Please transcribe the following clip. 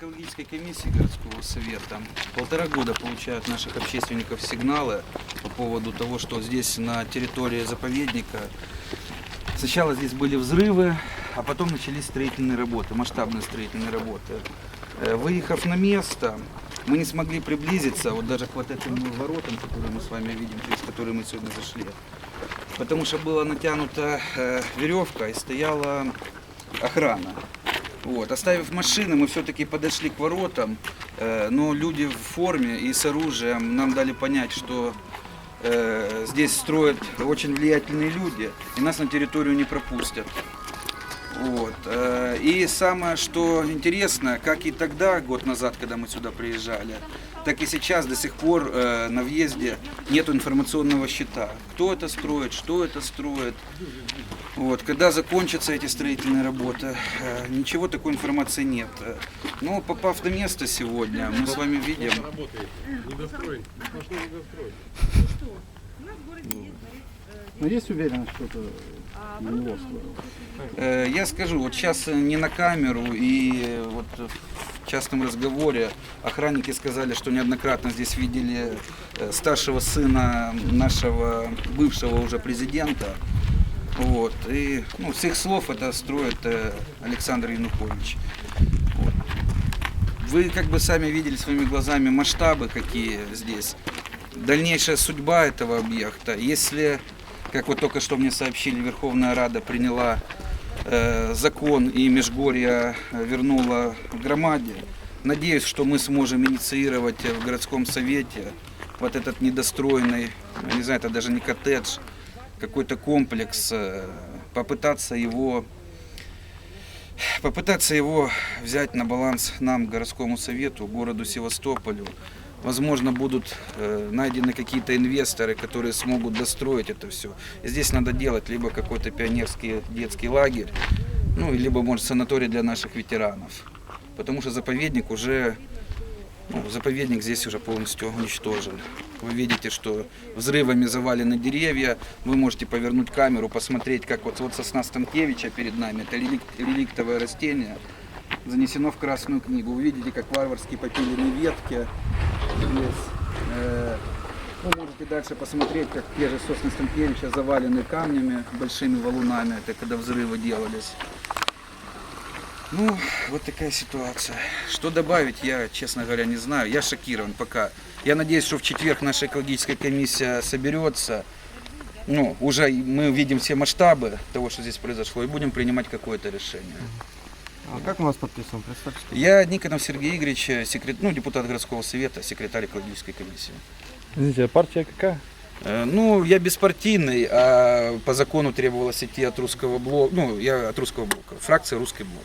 Экологической комиссии городского совета полтора года получают наших общественников сигналы по поводу того, что здесь на территории заповедника сначала здесь были взрывы, а потом начались строительные работы, масштабные строительные работы. Э, Выехав на место, мы не смогли приблизиться вот даже к вот этим воротам, которые мы с вами видим, через которые мы сегодня зашли. Потому что была натянута э, веревка и стояла охрана. Вот. Оставив машины, мы все-таки подошли к воротам, э, но люди в форме и с оружием нам дали понять, что э, здесь строят очень влиятельные люди, и нас на территорию не пропустят. Вот. э, И самое, что интересно, как и тогда, год назад, когда мы сюда приезжали, так и сейчас до сих пор э, на въезде нет информационного щита. Кто это строит, что это строит. Вот. Когда закончатся эти строительные работы, э, ничего такой информации нет. Э, Но попав на место сегодня, мы с вами видим, Но есть уверенность, что это на него строил? Э, Я скажу, вот сейчас не на камеру и вот в частном разговоре охранники сказали, что неоднократно здесь видели э, старшего сына нашего бывшего уже президента. Вот. И ну, с их слов это строит э, Александр Янукович. Вот. Вы как бы сами видели своими глазами масштабы, какие здесь. Дальнейшая судьба этого объекта. Если, как вот только что мне сообщили, Верховная Рада приняла закон и Межгорье э, вернула громаде, надеюсь, что мы сможем инициировать в городском совете вот этот недостроенный, не знаю, это даже не коттедж, какой-то комплекс, э, попытаться его попытаться его взять на баланс нам, городскому совету, городу Севастополю. Возможно, будут э, найдены какие-то инвесторы, которые смогут достроить это все. Здесь надо делать либо какой-то пионерский детский лагерь, ну, либо, может, санаторий для наших ветеранов. Потому что заповедник уже, ну, заповедник здесь уже полностью уничтожен. Вы видите, что взрывами завалены деревья. Вы можете повернуть камеру, посмотреть, как вот, вот сосна Станкевича перед нами. Это релик- реликтовое растение. Занесено в Красную книгу. Вы видите, как варварски попилены ветки. Здесь. Э, Вы можете дальше посмотреть, как те же сосны Станкевича завалены камнями, большими валунами. Это когда взрывы делались. Ну, вот такая ситуация. Что добавить, я, честно говоря, не знаю. Я шокирован пока. Я надеюсь, что в четверг наша экологическая комиссия соберется. Ну, уже мы видим все масштабы того, что здесь произошло, и будем принимать какое-то решение. А как у вас подписан? Представьте, что... Я Никонов Сергей Игоревич, секрет... ну, депутат городского совета, секретарь экологической комиссии. Извините, а партия какая? Э, Ну, я беспартийный, а по закону требовалось идти от русского блока, ну, я от русского блока, фракция русский блок.